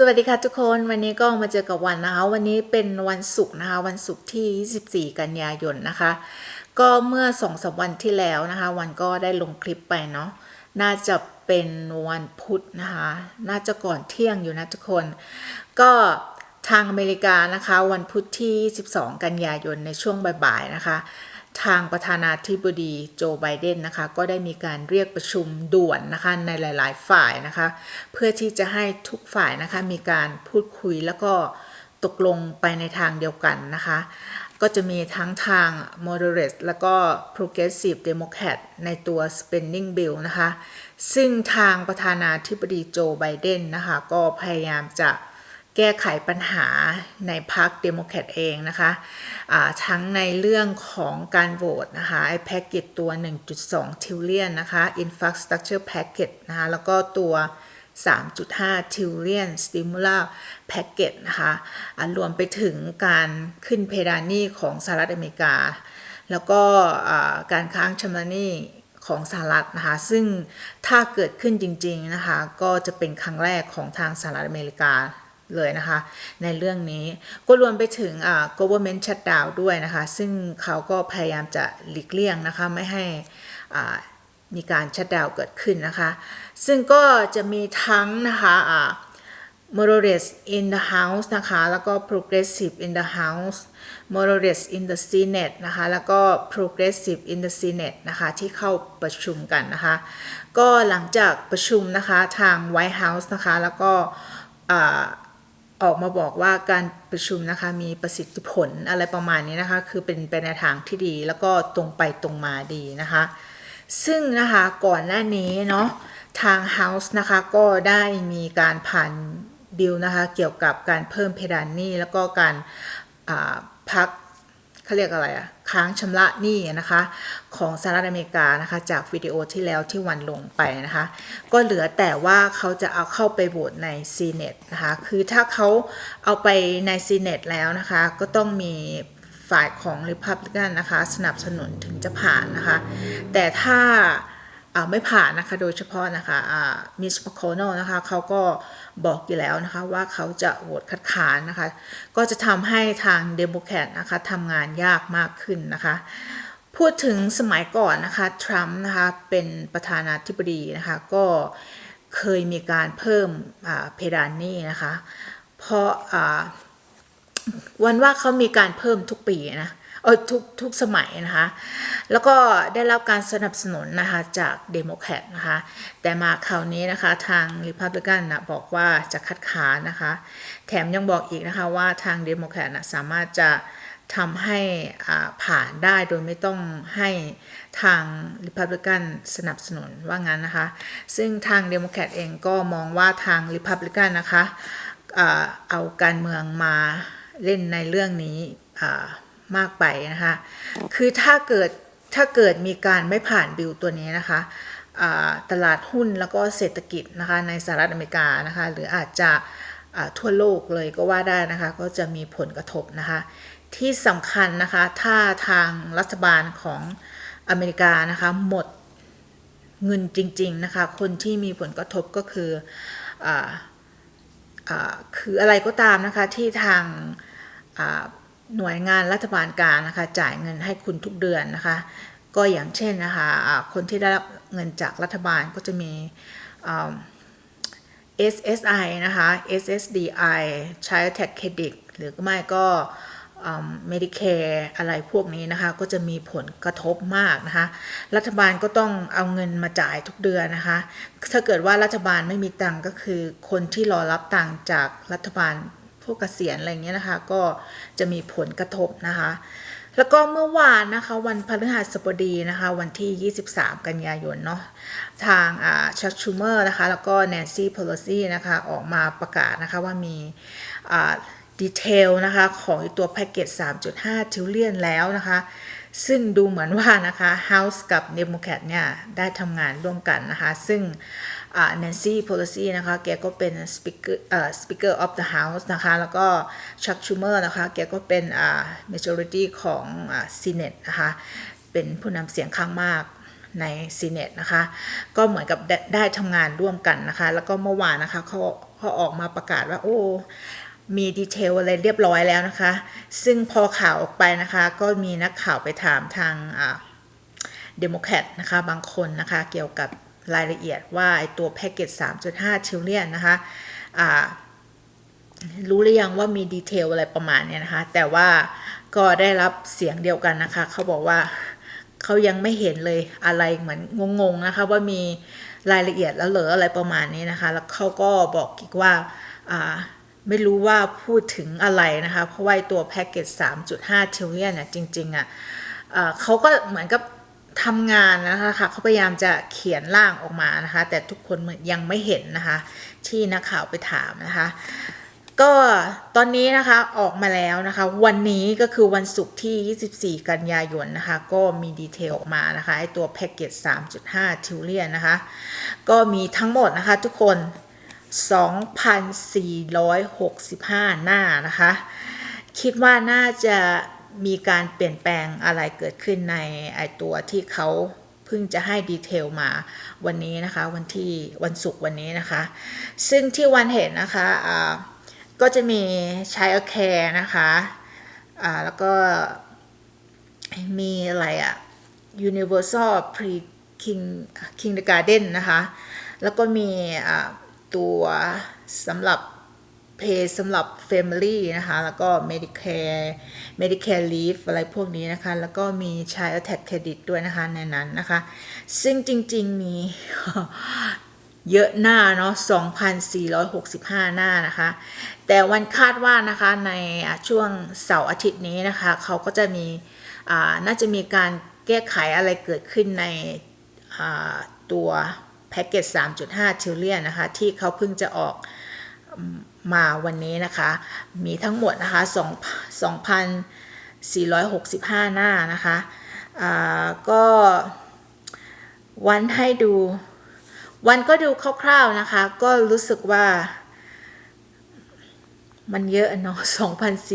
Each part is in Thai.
สวัสดีค่ะทุกคนวันนี้ก็มาเจอกับวันนะคะ วันนี้เป็นวันศุกร์นะคะ วันศุกร์ที่ 24 กันยายนนะคะ ก็เมื่อสองสามวันที่แล้วนะคะ วันก็ได้ลงคลิปไปเนาะน่าจะเป็นวันพุธนะคะ น่าจะก่อนเที่ยงอยู่นะทุกคน ก็ทางอเมริกานะคะ วันพุธที่ 12 กันยายนในช่วงบ่ายๆนะคะ ทางประธานาธิบดีโจไบเดนนะคะ ก็ได้มีการเรียกประชุมด่วนนะคะในหลาย ๆ ฝ่ายนะคะ เพื่อที่จะให้ทุกฝ่ายนะคะมีการพูดคุยแล้วก็ตกลงไปในทางเดียวกันนะคะ ก็จะมีทั้งทาง moderate แล้วก็ progressive democrat ในตัว spending bill นะคะ ซึ่งทางประธานาธิบดีโจไบเดนนะคะ ก็พยายามจะ แก้ไขปัญหาในพรรคเดโมแครตเองนะคะะทั้งในเรื่องของการโหวตนะคะไอ้แพ็กเกจตัว 1.2 ทิลเลียนนะคะ infrastructure package นะคะแล้วก็ตัว3.5 trillion stimulus package นะคะะรวมไปถึงการขึ้นเพดานหนี้ของสหรัฐอเมริกา แล้วก็การค้างชำระหนี้ของสหรัฐนะคะ ซึ่งถ้าเกิดขึ้นจริง ๆ นะคะ ก็จะเป็นครั้งแรกของทางสหรัฐอเมริกา เลยนะคะ ในเรื่องนี้ก็รวมไปถึงอ่า government shutdown ด้วยนะคะ ซึ่งเขาก็พยายามจะหลีกเลี่ยงนะคะ ไม่ให้อ่ามีการชัดดาวเกิดขึ้นนะคะ ซึ่งก็จะมีทั้งนะคะอ่า moderate in the house นะคะ แล้วก็ progressive in the house moderate in the senate นะคะ แล้วก็ progressive in the senate นะคะ ที่เข้าประชุมกันนะคะ ก็หลังจากประชุมนะคะ ทาง white house นะคะ แล้วก็อ ออกมาบอกว่าการประชุมนะคะมีประสิทธิผลอะไรประมาณนี้นะคะ คือเป็นไปในทางที่ดีแล้วก็ตรงไปตรงมาดีนะคะ ซึ่งนะคะก่อนหน้านี้เนาะทาง House นะคะก็ได้มีการผ่านบิลนะคะเกี่ยวกับการเพิ่มเพดานหนี้แล้วก็การพัก เขาเรียกอะไรอะค้างชำระหนี้นะคะของสหรัฐอเมริกานะคะจากวิดีโอที่แล้วที่วันลงไปนะคะก็เหลือแต่ว่าเขาจะเอาเข้าไปโหวตในซีเนตนะคะคือถ้าเขาเอาไปในซีเนตแล้วนะคะก็ต้องมีฝ่ายของริพับลิกันนะคะสนับสนุนถึงจะผ่านนะคะแต่ถ้า ไม่ผ่านนะคะ โดยเฉพาะนะคะมิชมคโคโนนะคะเขาก็บอกอยู่แล้วนะคะว่าเขาจะโหวตคัดค้านนะคะ ก็จะทำให้ทางเดโมแครตนะคะทำงานยากมากขึ้นนะคะ พูดถึงสมัยก่อนนะคะทรัมป์นะคะเป็นประธานาธิบดีนะคะ ก็เคยมีการเพิ่มเพดานนี้นะคะ เพราะวันว่าเขามีการเพิ่มทุกปีนะ เออทุกทุกสมัยนะคะ แล้วก็ได้รับการสนับสนุนนะคะจากเดโมแครตนะคะ แต่มาคราวนี้นะคะทางริพับลิกันนะบอกว่าจะคัดค้านนะคะ แถมยังบอกอีกนะคะว่าทางเดโมแครตนะสามารถจะทำให้ผ่านได้โดยไม่ต้องให้ทางริพับลิกันสนับสนุนว่างั้นนะคะ ซึ่งทางเดโมแครตเองก็มองว่าทางริพับลิกันนะคะเอาการเมืองมาเล่นในเรื่องนี้ มากไปนะคะ คือถ้าเกิดถ้าเกิดมีการไม่ผ่านบิลตัวนี้นะคะตลาดหุ้นแล้วก็เศรษฐกิจนะคะในสหรัฐอเมริกานะคะ หรืออาจจะทั่วโลกเลยก็ว่าได้นะคะ ก็จะมีผลกระทบนะคะ ที่สำคัญนะคะถ้าทางรัฐบาลของอเมริกานะคะหมดเงินจริง ๆ นะคะ คนที่มีผลกระทบก็คืออคืออะไรก็ตามนะคะที่ทาง หน่วยงานรัฐบาลกลางนะคะ จ่ายเงินให้คุณทุกเดือนนะคะ ก็อย่างเช่นนะคะคนที่ได้รับเงินจากรัฐบาลก็จะมี SSI นะคะ SSDI ใช้ tax credit หรือไม่ก็ Medicare อะไรพวกนี้นะคะ ก็จะมีผลกระทบมากนะคะ รัฐบาลก็ต้องเอาเงินมาจ่ายทุกเดือนนะคะ ถ้าเกิดว่ารัฐบาลไม่มีตังก็คือคนที่รอรับตังจากรัฐบาล วกเกษียณอะไรเงี้ยนะคะ ก็จะมีผลกระทบนะคะ แล้วก็เมื่อวานนะคะ วันพฤหัสบดีนะคะ วันที่ 23 กันยายนเนาะทางชักชูเมอร์นะคะ แล้วก็แนนซี่เพโลซีนะคะ ออกมาประกาศนะคะว่ามีดีเทลนะคะ ของตัวแพ็กเกจ 3.5 ทิลเลียนแล้วนะคะ ซึ่งดูเหมือนว่านะคะ House กับ Democrat เนี่ย ได้ทำงานร่วมกันนะคะ ซึ่ง Nancy Pelosi นะคะ แกก็เป็น Speaker เอ่อ Speaker of the House นะคะ แล้วก็ Chuck Schumer นะคะ แกก็เป็นอ่าม majority ของอ่า Senate นะคะ เป็นผู้นำเสียงข้างมากในซีเนตนะคะ ก็เหมือนกับไดได้ทำงานร่วมกันนะคะ แล้วก็เมื่อวานนะคะเขาเขาออกมาประกาศว่าโอ้มีดีเทลอะไรเรียบร้อยแล้วนะคะ ซึ่งพอข่าวออกไปนะคะ ก็มีนักข่าวไปถามทางอ่าเดโมแครตนะคะบางคนนะคะเกี่ยวกับ รายละเอียดว่าไอตัวแพ็กเกจ 3.5ทิลเลียนนะคะอ่ารู้หรือยังว่ามีดีเทลอะไรประมาณเนี้ยนะคะ แต่ว่าก็ได้รับเสียงเดียวกันนะคะ เขาบอกว่าเขายังไม่เห็นเลยอะไรเหมือนงงๆนะคะ ว่ามีรายละเอียดแล้วเหรออะไรประมาณนี้นะคะ แล้วเขาก็บอกอีกว่าอ่าไม่รู้ว่าพูดถึงอะไรนะคะ เพราะว่าตัวแพ็กเกจ 3.5ทิลเลียนเนี่ยจริงๆอะเอ่อเขาก็เหมือนกับ ทำงานนะคะเขาพยายามจะเขียนร่างออกมานะคะ แต่ทุกคนยังไม่เห็นนะคะ ที่นักข่าวไปถามนะคะ ก็ตอนนี้นะคะออกมาแล้วนะคะ วันนี้ก็คือวันศุกร์ที่ 24 กันยายนนะคะ ก็มีดีเทลออกมานะคะไอตัวแพ็กเกจ 3.5 ทิลเลียนนะคะ ก็มีทั้งหมดนะคะทุกคน 2,465 หน้านะคะ คิดว่าน่าจะ มีการเปลี่ยนแปลงอะไรเกิดขึ้นในไอตัวที่เขาเพิ่งจะให้ดีเทลมาวันนี้นะคะวันที่วันศุกร์วันนี้นะคะ ซึ่งที่วันเห็นนะคะก็จะมี Child Care นะคะแล้วก็มีอะไรอะ Universal Pre King Kindergarten นะคะ แล้วก็มีตัวสำหรับ Pay สำหรับ Family นะคะ แล้วก็ Medicare Medicare Leave อะไรพวกนี้นะคะ แล้วก็มี Child Tax Credit ด้วยนะคะ ในนั้นนะคะ ซึ่งจริงๆ มีเยอะหน้าเนาะ 2,465 หน้านะคะ แต่วันคาดว่านะคะในช่วงเสาร์อาทิตย์นี้นะคะ เขาก็จะมีน่าจะมีการแก้ไขอะไรเกิดขึ้นในตัวแพ็กเกจ 3.5ทิลเลียนนะคะ ที่เขาเพิ่งจะออก มาวันนี้นะคะ มีทั้งหมดนะคะ2 2,465 หน้านะคะก็วันให้ดู วันก็ดูคร่าวๆนะคะ ก็รู้สึกว่า มันเยอะเนาะ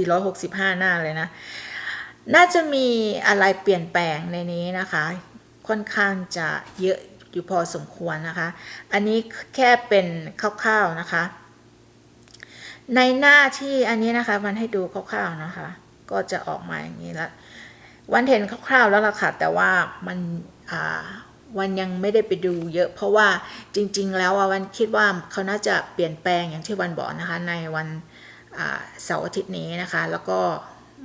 2,465 หน้าเลยนะ น่าจะมีอะไรเปลี่ยนแปลงในนี้นะคะ ค่อนข้างจะเยอะอยู่พอสมควรนะคะ อันนี้แค่เป็นคร่าวๆนะคะ ในหน้าที่อันนี้นะคะมันให้ดูคร่าวๆนะคะ ก็จะออกมาอย่างนี้ล้ววันเห็นคร่าวๆแล้วล่ะค่ะ แต่ว่ามันวันยังไม่ได้ไปดูเยอะ เพราะว่าจริง ๆ แล้ววันคิดว่าเขาน่าจะเปลี่ยนแปลงอย่างที่วันบอกนะคะ ในวันเสาร์อาทิตย์นี้นะคะ แล้วก็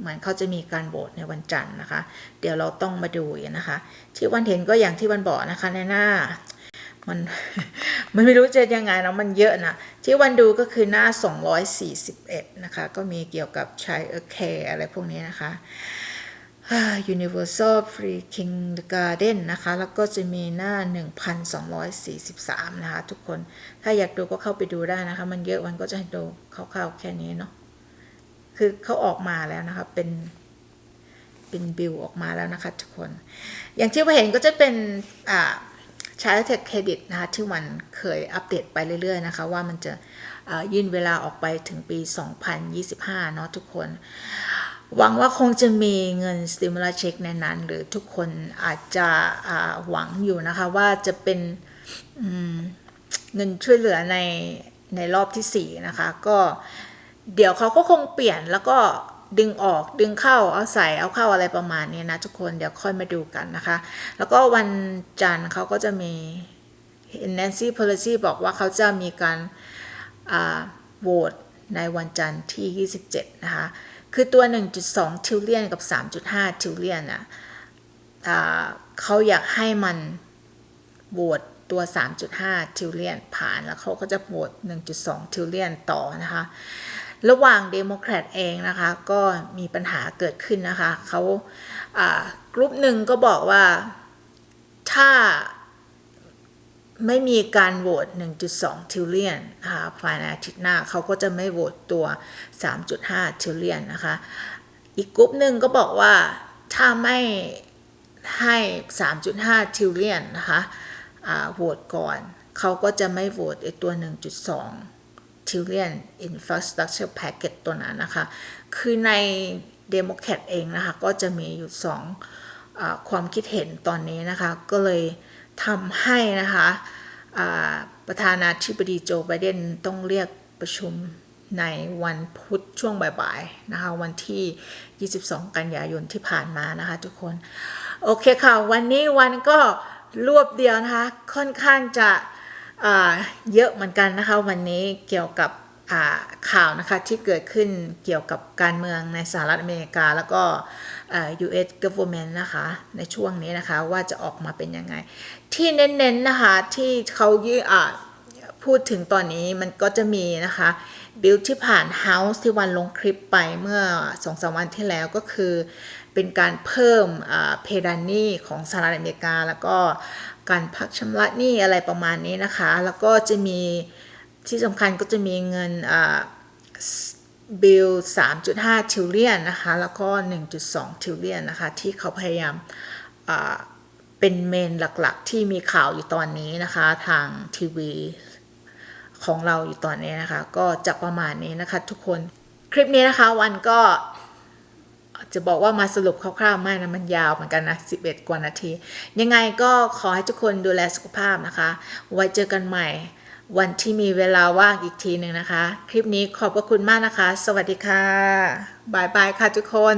เหมือนเขาจะมีการโหวตในวันจันทร์นะคะ เดี๋ยวเราต้องมาดูนะคะ ที่วันเห็นก็อย่างที่วันบอกนะคะในหน้า มันมันไม่รู้จะยังไงนะมันเยอะนะ ที่วันดูก็คือหน้า 241 นะคะ ก็มีเกี่ยวกับ Child Care อะไรพวกนี้นะคะ Universal Free Kindergarten นะคะ แล้วก็จะมีหน้า 1,243 นะคะ ทุกคน ถ้าอยากดูก็เข้าไปดูได้นะคะ มันเยอะวันก็จะให้ดูคร่าวๆแค่นี้เนาะ คือเขาออกมาแล้วนะคะ เป็นเป็นบิลออกมาแล้วนะคะทุกคน อย่างที่เราเห็นก็จะเป็นอ่า ใช้เทคเครดิตนะคะที่มันเคยอัปเดตไปเรื่อยๆนะคะว่ามันจะยื่นเวลาออกไปถึงปี 2025 เนาะทุกคน หวังว่าคงจะมีเงิน stimulus check ในนั้น หรือทุกคนอาจจะหวังอยู่นะคะว่าจะเป็นเงินช่วยเหลือในในรอบที่ 4 นะคะ ก็เดี๋ยวเขาก็คงเปลี่ยนแล้วก็ ดึงออกดึงเข้าเอาใส่เอาเข้าอะไรประมาณนี้นะทุกคนเดี๋ยวค่อยมาดูกันนะคะ แล้วก็วันจันทร์เขาก็จะมี Nancy Pelosi บอกว่าเขาจะมีการโหวตในวันจันทร์ที่ 27 นะคะ คือตัว 1.2 ทิลเลียนกับ 3.5 ทิลเลียนอะเขาอยากให้มันโหวตตัว 3.5 ทิลเลียนผ่านแล้วเขาก็จะโหวต1.2 ทิลเลียนต่อนะคะ ระหว่างเดโมแครตเองนะคะก็มีปัญหาเกิดขึ้นนะคะเขากลุ่มหนึ่งก็บอกว่าถ้าไม่มีการโหวต 1.2 ทิลเลียนนะคะภายในอาทิตย์หน้าเขาก็จะไม่โหวตตัว 3.5 ทิลเลียนนะคะ อีกกลุ่มหนึ่งก็บอกว่าถ้าไม่ให้ 3.5 ทิลเลียนนะคะโหวตก่อน เขาก็จะไม่โหวตไอตัว 1.2 trillion infrastructure package ตัวนั้นนะคะ คือในเดโมแครตเองนะคะ ก็จะมีอยู่สองอความคิดเห็นตอนนี้นะคะ ก็เลยทำให้นะคะประธานาธิบดีโจไบเดนต้องเรียกประชุมในวันพุธช่วงบ่ายๆนะคะ วันที่ 22 กันยายนที่ผ่านมานะคะทุกคน โอเคค่ะ วันนี้วันก็รวบเดียวนะคะ ค่อนข้างจะ เยอะเหมือนกันนะคะวันนี้เกี่ยวกับข่าวนะคะที่เกิดขึ้นเกี่ยวกับการเมืองในสหรัฐอเมริกา แล้วก็ US government นะคะในช่วงนี้นะคะว่าจะออกมาเป็นยังไง ที่เน้นๆนะคะที่เขายื่พูดถึงตอนนี้มันก็จะมีนะคะบิลที่ผ่าน House ที่วันลงคลิปไปเมื่อสองสามวันที่แล้วก็คือ เป็นการเพิ่มเพดานหนี้ของสหรัฐอเมริกา แล้วก็การพักชำระหนี้อะไรประมาณนี้นะคะ แล้วก็จะมีที่สำคัญก็จะมีเงินบิล 3.5 ทิลเลียนนะคะ แล้วก็ 1.2 ทิลเลียนนะคะ ที่เขาพยายามเป็นเมนหลักๆ ที่มีข่าวอยู่ตอนนี้นะคะ ทางทีวีของเราอยู่ตอนนี้นะคะ ก็จะประมาณนี้นะคะทุกคน คลิปนี้นะคะวันก็ จะบอกว่ามาสรุปคร่าวๆไม่นะมันยาวเหมือนกันนะ 11 กว่านาที ยังไงก็ขอให้ทุกคนดูแลสุขภาพนะคะ ไว้เจอกันใหม่ วันที่มีเวลาว่างอีกทีหนึ่งนะคะ คลิปนี้ขอบพระคุณมากนะคะ สวัสดีค่ะบายบายค่ะทุกคน